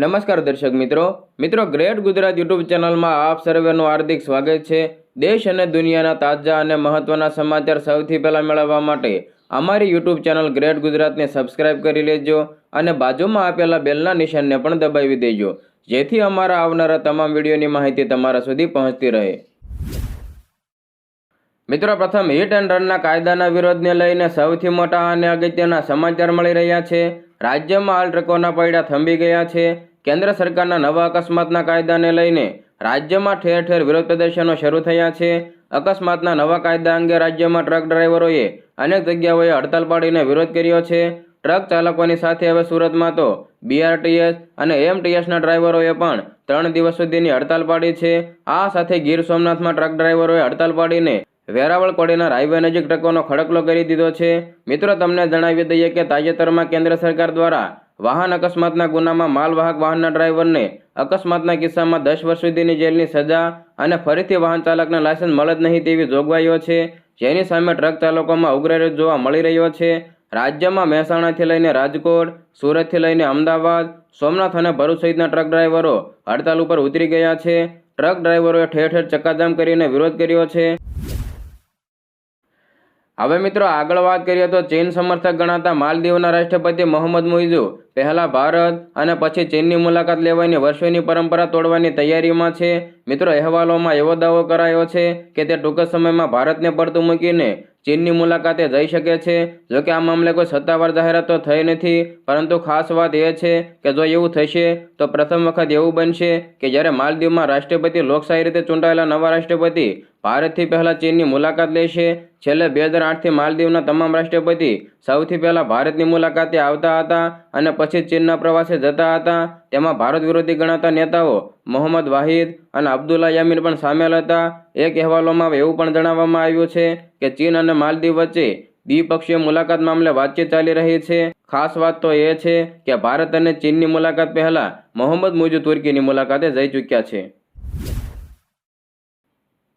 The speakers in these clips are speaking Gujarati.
નમસ્કાર દર્શક મિત્રો. મિત્રો, ગ્રેટ ગુજરાત યુટ્યુબ ચેનલમાં આપ સર્વેનું હાર્દિક સ્વાગત છે. દેશ અને દુનિયાના તાજા અને મહત્ત્વના સમાચાર સૌથી પહેલાં મેળવવા માટે અમારી યુટ્યુબ ચેનલ ગ્રેટ ગુજરાતને સબસ્ક્રાઇબ કરી લેજો અને બાજુમાં આપેલા બેલના નિશાનને પણ દબાવી દેજો. જેથી અમારા આવનારા તમામ વિડીયોની માહિતી તમારા સુધી પહોંચતી રહે. મિત્રો, પ્રથમ હિટ એન્ડ રનના કાયદાના વિરોધને લઈને સૌથી મોટા અને અગત્યના સમાચાર મળી રહ્યા છે. રાજ્યમાં હાલ ટ્રકોના પૈડા થંભી ગયા છે. કેન્દ્ર સરકારના નવા અકસ્માતના કાયદાને લઈને રાજ્યમાં ઠેર ઠેર વિરોધ પ્રદર્શનો શરૂ થયા છે. અકસ્માતના નવા કાયદા અંગે રાજ્યમાં ટ્રક ડ્રાઈવરોએ અનેક જગ્યાઓએ હડતાલ પાડીને વિરોધ કર્યો છે. ટ્રક ચાલકોની સાથે હવે સુરતમાં તો બીઆરટીએસ અને એમટીએસના ડ્રાઈવરોએ પણ ત્રણ દિવસ સુધીની હડતાલ પાડી છે. આ સાથે ગીર સોમનાથમાં ટ્રક ડ્રાઈવરોએ હડતાલ પાડીને વેરાવળ કોડીના હાઈવે નજીક ટ્રકોનો ખડકલો કરી દીધો છે. મિત્રો, તમને જણાવી દઈએ કે તાજેતરમાં કેન્દ્ર સરકાર દ્વારા વાહન અકસ્માતના ગુનામાં માલવાહક વાહનના ડ્રાઈવરને અકસ્માતના કિસ્સામાં દસ વર્ષ સુધીની જેલની સજા અને ફરીથી વાહન ચાલકને લાયસન્સ મળે જ નહીં તેવી જોગવાઈઓ છે. જેની સામે ટ્રક ચાલકોમાં ઉગ્ર વિરોધ જોવા મળી રહ્યો છે. રાજ્યમાં મહેસાણાથી લઈને રાજકોટ, સુરતથી લઈને અમદાવાદ, સોમનાથ અને ભરૂચ સહિતના ટ્રક ડ્રાઈવરો હડતાલ ઉપર ઉતરી ગયા છે. ટ્રક ડ્રાઈવરોએ ઠેર ઠેર ચક્કાજામ કરીને વિરોધ કર્યો છે. હવે મિત્રો આગળ વાત કરીએ તો ચીન સમર્થક ગણાતા માલદીવના રાષ્ટ્રપતિ મોહમ્મદ મુઇઝુ, પહેલા ભારત અને પછી ચીનની મુલાકાત લેવાની વર્ષોની પરંપરા તોડવાની તૈયારીમાં છે. મિત્રો, અહેવાલોમાં એવો દાવો કરાયો છે કે તે ટૂંક સમયમાં ભારતને પડતું મૂકીને ચીનની મુલાકાતે જઈ શકે છે. જોકે આ મામલે કોઈ સત્તાવાર જાહેરાત તો થઈ નથી, પરંતુ ખાસ વાત એ છે કે જો એવું થશે, તો પ્રથમ વખત એવું બનશે કે જ્યારે માલદીવમાં રાષ્ટ્રપતિ લોકશાહી રીતે ચૂંટાયેલા નવા રાષ્ટ્રપતિ ભારતથી પહેલાં ચીનની મુલાકાત લેશે. છેલ્લે બે હજાર આઠથી માલદીવના તમામ રાષ્ટ્રપતિ સૌથી પહેલાં ભારતની મુલાકાતે આવતા હતા અને પછી ચીનના પ્રવાસે જતા હતા. તેમાં ભારત વિરોધી ગણાતા નેતાઓ મોહમ્મદ વાહિદ અને અબ્દુલ્લા યામીન પણ સામેલ હતા. એક અહેવાલોમાં એવું પણ જણાવવામાં આવ્યું છે કે ચીન અને માલદીવ વચ્ચે દ્વિપક્ષીય મુલાકાત મામલે વાતચીત ચાલી રહી છે. ખાસ વાત તો એ છે કે ભારત અને ચીનની મુલાકાત પહેલાં મોહમ્મદ મુજુ તુર્કીની મુલાકાતે જઈ ચૂક્યા છે.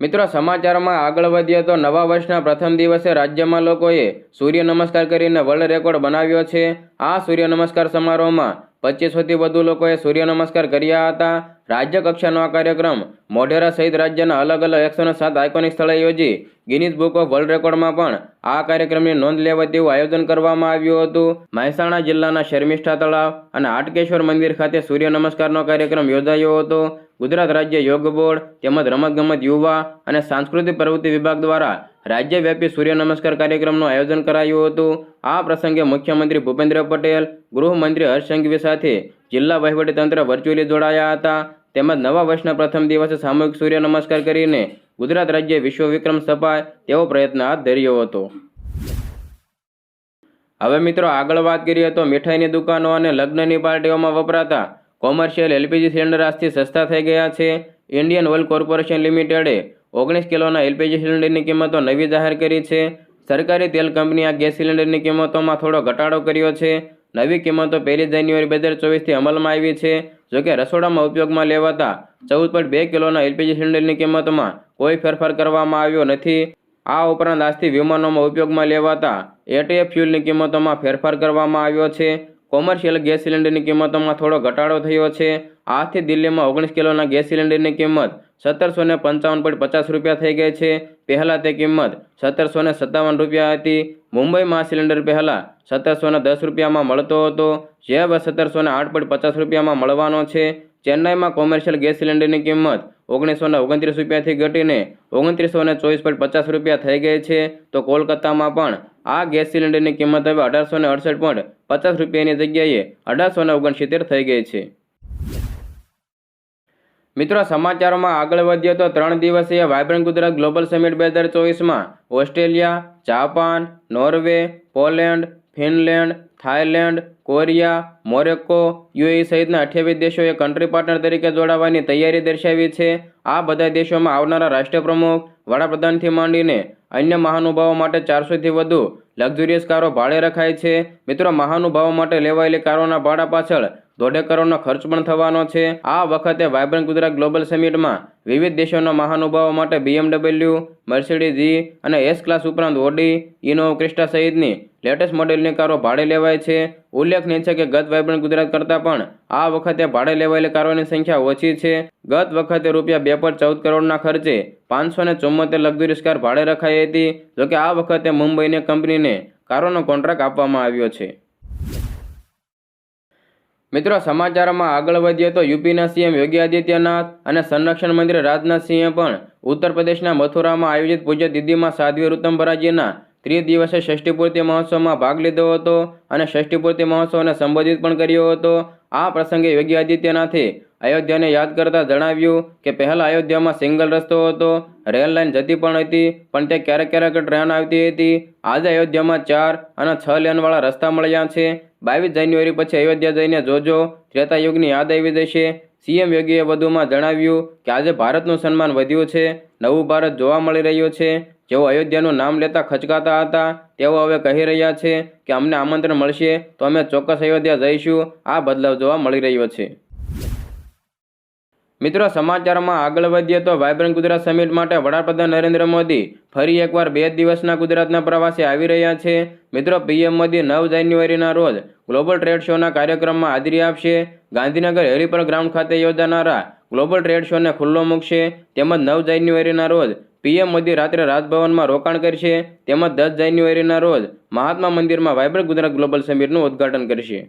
મિત્રો, સમાચારમાં આગળ વધીએ તો નવા વર્ષના પ્રથમ દિવસે રાજ્યમાં લોકોએ સૂર્ય નમસ્કાર કરીને વર્લ્ડ રેકોર્ડ બનાવ્યો છે. આ સૂર્ય નમસ્કાર સમારોહમાં પચીસોથી વધુ લોકોએ સૂર્ય નમસ્કાર કર્યા હતા. રાજ્ય કક્ષાનો આ કાર્યક્રમ મોઢેરા સહિત રાજ્યના અલગ અલગ એકસોને સાત આઇકોનિક સ્થળે યોજી ગિનિસ બુક ઓફ વર્લ્ડ રેકોર્ડમાં પણ આ કાર્યક્રમની નોંધ લેવા તેવું આયોજન કરવામાં આવ્યું હતું. મહેસાણા જિલ્લાના શર્મિષ્ઠા તળાવ અને હાટકેશ્વર મંદિર ખાતે સૂર્ય નમસ્કારનો કાર્યક્રમ યોજાયો હતો. ગુજરાત રાજ્ય યોગ બોર્ડ તેમજ રમતગમત યુવા અને સાંસ્કૃતિક પ્રવૃત્તિ વિભાગ દ્વારા રાજ્યવ્યાપી સૂર્ય નમસ્કાર કાર્યક્રમનું આયોજન કરાયું હતું. આ પ્રસંગે મુખ્યમંત્રી ભૂપેન્દ્ર પટેલ, ગૃહમંત્રી હર્ષ સાથે જિલ્લા વહીવટીતંત્ર વર્ચ્યુઅલી જોડાયા હતા. તેમજ નવા વર્ષના પ્રથમ દિવસે સામૂહિક સૂર્ય નમસ્કાર કરીને ગુજરાત રાજ્ય વિશ્વ વિક્રમ સ્થપાય તેવો પ્રયત્ન હાથ ધર્યો હતો. હવે મિત્રો આગળ વાત કરીએ તો મીઠાઈની દુકાનો અને લગ્નની પાર્ટીઓમાં વપરાતા કોમર્શિયલ એલપીજી સિલિન્ડર આજથી સસ્તા થઈ ગયા છે. ઇન્ડિયન ઓઇલ કોર્પોરેશન લિમિટેડે ઓગણીસ કિલોના એલપીજી સિલિન્ડરની કિંમતો નવી જાહેર કરી છે. સરકારી તેલ કંપની આ ગેસ સિલિન્ડરની કિંમતોમાં થોડો ઘટાડો કર્યો છે. નવી કિંમતો પહેલી જાન્યુઆરી બે હજાર ચોવીસથી અમલમાં આવી છે. જોકે રસોડામાં ઉપયોગમાં લેવાતા ચૌદ પોઈન્ટ બે કિલોના એલપીજી સિલિન્ડરની કિંમતોમાં કોઈ ફેરફાર કરવામાં આવ્યો નથી. આ ઉપરાંત આજથી વિમાનોમાં ઉપયોગમાં લેવાતા એટીએફ ફ્યુલની કિંમતોમાં ફેરફાર કરવામાં આવ્યો છે. કોમર્શિયલ ગેસ સિલિન્ડરની કિંમતોમાં થોડો ઘટાડો થયો છે. આજથી દિલ્હીમાં ઓગણીસ કિલોના ગેસ સિલિન્ડરની કિંમત સત્તરસો ને પંચાવન પોઈન્ટ પચાસ રૂપિયા થઈ ગઈ છે. પહેલાં તે કિંમત સત્તરસો ને સત્તાવન રૂપિયા હતી. મુંબઈમાં સિલિન્ડર પહેલાં સત્તરસો ને દસ રૂપિયામાં મળતો હતો. જે હવે સત્તરસો ને આઠ પોઈન્ટ પચાસ રૂપિયામાં મળવાનો છે. ચેન્નાઈમાં કોમર્શિયલ ગેસ સિલિન્ડરની કિંમત ઓગણીસો ને ઓગણત્રીસ રૂપિયાથી ઘટીને ઓગણત્રીસો ને ચોવીસ પોઈન્ટ પચાસ રૂપિયા થઈ ગઈ છે. તો કોલકાતામાં પણ આ ગેસ સિલિન્ડરની કિંમત હવે અઢારસો ને અડસઠ પોઈન્ટ પચાસ રૂપિયાની જગ્યાએ અઢારસો ને ઓગણસિત્તેર થઈ ગઈ છે. મિત્રો સમાચારોમાં આગળ વધીએ તો ત્રણ દિવસીય વાયબ્રન્ટ ગુજરાત ગ્લોબલ સમિટ બે હજાર ચોવીસમાં Australia, Japan, Norway, Poland, Finland Thailand, Korea, Morocco, UAE સહિતના અઠ્યાવીસ દેશોએ કન્ટ્રી પાર્ટનર તરીકે જોડાવાની તૈયારી દર્શાવી છે. આ બધા દેશોમાં આવનારા રાષ્ટ્રપ્રમુખ, વડાપ્રધાનથી માંડીને અન્ય મહાનુભાવો માટે ચારસોથી વધુ લક્ઝુરિયસ કારો ભાડે રખાય છે. મિત્રો, મહાનુભાવો માટે લેવાયેલી કારોના ભાડા પાછળ દોઢેક કરોડનો ખર્ચ પણ થવાનો છે. આ વખતે વાયબ્રન્ટ ગુજરાત ગ્લોબલ સમિટમાં વિવિધ દેશોના મહાનુભાવો માટે બીએમડબલ્યુ, મર્સિડીઝ, જી અને એસ ક્લાસ ઉપરાંત ઓડી ઇનો ક્રિસ્ટા સહિતની લેટેસ્ટ મોડેલની કારો ભાડે લેવાય છે. ઉલ્લેખનીય છે કે ગત વાયબ્રન્ટ ગુજરાત કરતાં પણ આ વખતે ભાડે લેવાયેલી કારોની સંખ્યા ઓછી છે. ગત વખતે રૂપિયા બે પર ચૌદ કરોડના ખર્ચે પાંચસો ને ચુમ્મોતેર લક્ઝરીસ કાર ભાડે રખાઈ હતી. જોકે આ વખતે મુંબઈની કંપનીને કારોનો કોન્ટ્રાક્ટ આપવામાં આવ્યો છે. મિત્રો, સમાચારમાં આગળ વધીએ તો યુપીના સીએમ યોગી આદિત્યનાથ અને સંરક્ષણ મંત્રી રાજનાથસિંહે પણ ઉત્તર પ્રદેશના મથુરામાં આયોજિત પૂજ્ય દીદીમાં સાધ્વી ઋતંબરાજીના ત્રિદિવસીય દિવસે ષષ્ઠીપૂર્તિ મહોત્સવમાં ભાગ લીધો હતો અને ષષ્ઠીપૂર્તિ મહોત્સવને સંબોધિત પણ કર્યો હતો. આ પ્રસંગે યોગી આદિત્યનાથે અયોધ્યાને યાદ કરતા જણાવ્યું કે પહેલાં અયોધ્યામાં સિંગલ રસ્તો હતો રેલ લાઇન જતી પણ હતી, પણ તે ક્યારેક ક્યારેક ટ્રેન આવતી હતી. આજે અયોધ્યામાં ચાર અને છ લેનવાળા રસ્તા મળ્યા છે. બાવીસ જાન્યુઆરી પછી અયોધ્યા જઈને જોજો ત્રેતા યુગની યાદ આવી જશે. સીએમ યોગીએ વધુમાં જણાવ્યું કે આજે ભારતનું સન્માન વધ્યું છે. નવું ભારત જોવા મળી રહ્યું છે. જેઓ અયોધ્યાનું નામ લેતા ખચકાતા હતા, તેઓ હવે કહી રહ્યા છે કે અમને આમંત્રણ મળશે, તો અમે ચોક્કસ અયોધ્યા જઈશું. આ બદલાવ જોવા મળી રહ્યો છે. મિત્રો, સમાચારમાં આગળ વધીએ તો વાયબ્રન્ટ ગુજરાત સમિટ માટે વડાપ્રધાન નરેન્દ્ર મોદી ફરી એકવાર બે દિવસના ગુજરાતના પ્રવાસે આવી રહ્યા છે. મિત્રો, પીએમ મોદી નવ જાન્યુઆરીના રોજ ગ્લોબલ ટ્રેડ શોના કાર્યક્રમમાં હાજરી આપશે. ગાંધીનગર હેરિપર ગ્રાઉન્ડ ખાતે યોજાનારા ગ્લોબલ ટ્રેડ શોને ખુલ્લો મૂકશે. તેમજ નવ જાન્યુઆરીના રોજ પીએમ મોદી રાત્રે રાજભવનમાં રોકાણ કરશે, તેમજ દસ જાન્યુઆરીના રોજ મહાત્મા મંદિરમાં વાયબ્રન્ટ ગુજરાત ગ્લોબલ સમિટનું ઉદ્ઘાટન કરશે.